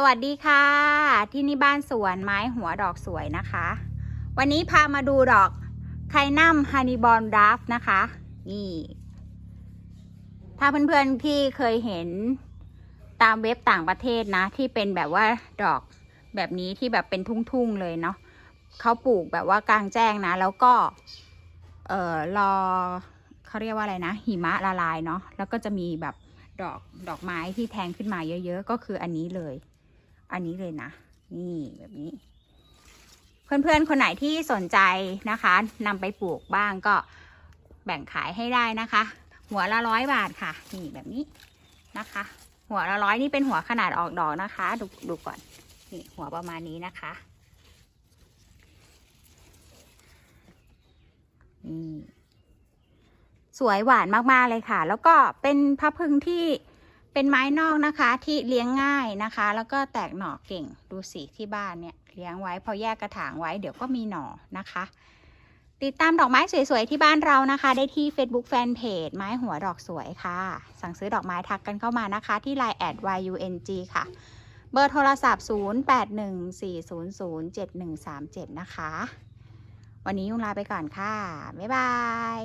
สวัสดีค่ะ ที่นี่บ้านสวนไม้หัวดอกสวยนะคะ วันนี้พามาดูดอกไคนัมฮันนีบอลดัฟนะคะ นี่ ถ้าเพื่อนๆที่เคยเห็นตามเว็บต่างประเทศนะ ที่เป็นแบบว่าดอกแบบนี้ที่แบบเป็นทุ่งๆเลยเนาะเขาปลูกแบบว่ากลางแจ้งนะ แล้วก็ เอ่อรอเขาเรียกว่าอะไรนะ หิมะละลายเนาะแล้วก็จะมีแบบดอกดอกไม้ที่แทงขึ้นมาเยอะ ๆ ก็คืออันนี้เลย อันนี้เลยนะ นี่แบบนี้ เพื่อนๆ คนไหนที่สนใจนะคะนำไปปลูกบ้างก็แบ่งขายให้ได้นะคะ หัวละร้อยบาทค่ะ นี่แบบนี้นะคะ หัวละร้อยนี่เป็นหัวขนาดออกดอกนะคะ ดูดูก่อนนี่หัวประมาณนี้นะคะนี่สวยหวานมาก ๆ เลยค่ะ แล้วก็เป็นพะพึงที่ เป็นไม้นอกนะคะที่เลี้ยงง่ายนะคะ แล้วก็แตกหน่อเก่งดูสิที่บ้านเนี่ยเลี้ยงไว้พอแยกกระถางไว้เดี๋ยวก็มีหน่อนะคะ ติดตามดอกไม้สวยๆที่บ้านเรานะคะ ได้ที่ Facebook Fanpage ไม้หัวดอกสวยค่ะ สั่งซื้อดอกไม้ทักกันเข้ามานะคะ ที่ Line แอด YUNG ค่ะ เบอร์โทรศัพท์ 0814007137 นะคะ วันนี้ยุงลาไปก่อนค่ะ บ๊ายบาย